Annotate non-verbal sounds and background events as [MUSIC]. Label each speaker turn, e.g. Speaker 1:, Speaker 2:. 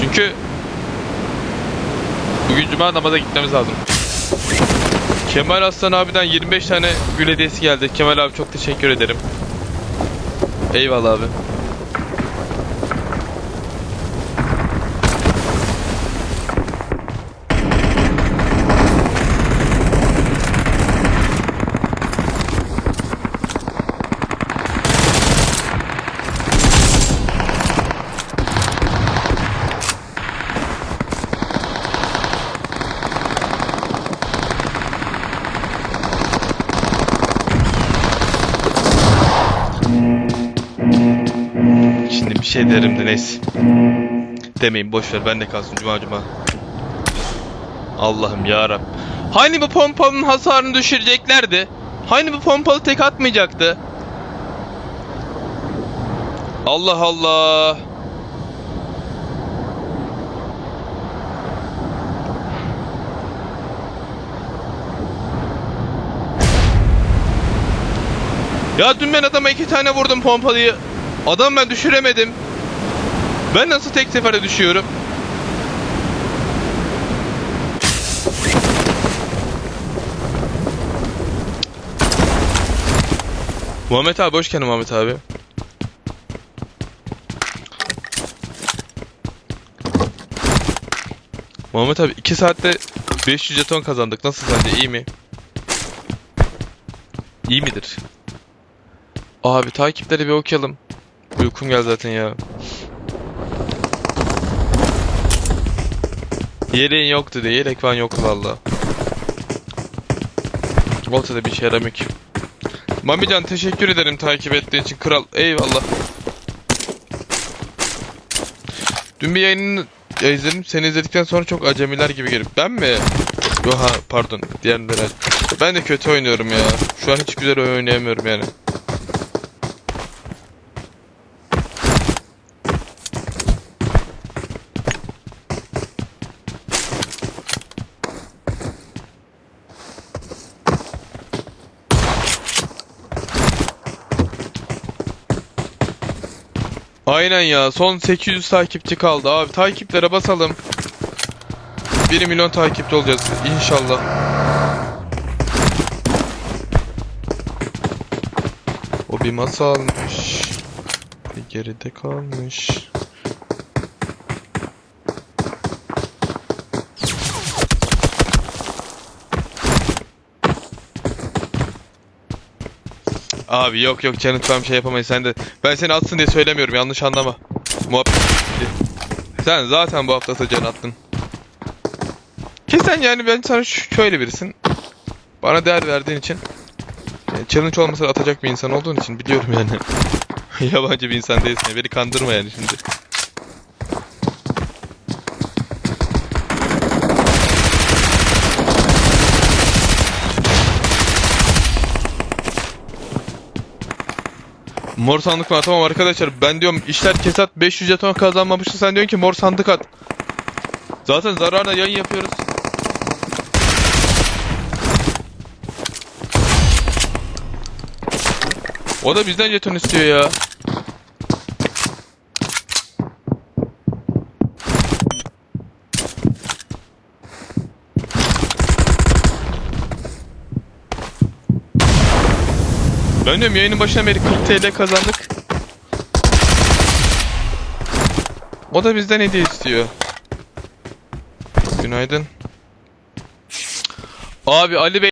Speaker 1: Çünkü bugün cuma namaza gitmemiz lazım. Kemal Aslan abiden 25 tane gül hediyesi geldi. Kemal abi çok teşekkür ederim. Eyvallah abi. Şey derim de neyse. Demeyin boş ver bende kalsın cuma cuma. Allah'ım ya Hani bu pompalının hasarını düşüreceklerdi? Hani bu pompalı tek atmayacaktı? Allah Allah. Ya dün ben adama iki tane vurdum pompalıyı. Adam ben düşüremedim. Ben nasıl tek seferde düşüyorum? Muhammed abi hoş geldin Muhammed abi. Muhammed abi 2 saatte 500 jeton kazandık. Nasıl sence iyi mi? İyi midir? Abi takipleri bir okuyalım. Uykum geldi zaten ya. Yeleğin yoktu diye. Yelek falan yoktu valla. Olsa bir ki. Mamican teşekkür ederim takip ettiğin için kral. Eyvallah. Dün bir yayınını ya izledim. Seni izledikten sonra çok acemiler gibi gelip. Ben mi? Yo ha pardon. Diğerleri. Ben de kötü oynuyorum ya. Şu an hiç güzel oynayamıyorum yani. Aynen ya. Son 800 takipçi kaldı abi. Takiplere basalım. 1 milyon takipçi olacağız inşallah. O bir masalmış. Bir geride kalmış. Abi yok yok falan bir şey yapamayız sen de. Ben seni atsın diye söylemiyorum yanlış anlama. Muhabbet. Sen zaten bu hafta can attın. Ki sen yani ben sana şöyle birisin. Bana değer verdiğin için. e, Challenge olmasa atacak bir insan olduğun için biliyorum yani. [LAUGHS] Yabancı bir insan değilsin. Beni kandırma yani şimdi. Mor sandık var tamam arkadaşlar ben diyorum işler kesat 500 jeton kazanmamıştı sen diyorsun ki mor sandık at. Zaten zararla yayın yapıyoruz. O da bizden jeton istiyor ya. Ben yayının başına beri 40 TL kazandık. O da bizden hediye istiyor. Günaydın. Abi Ali Bey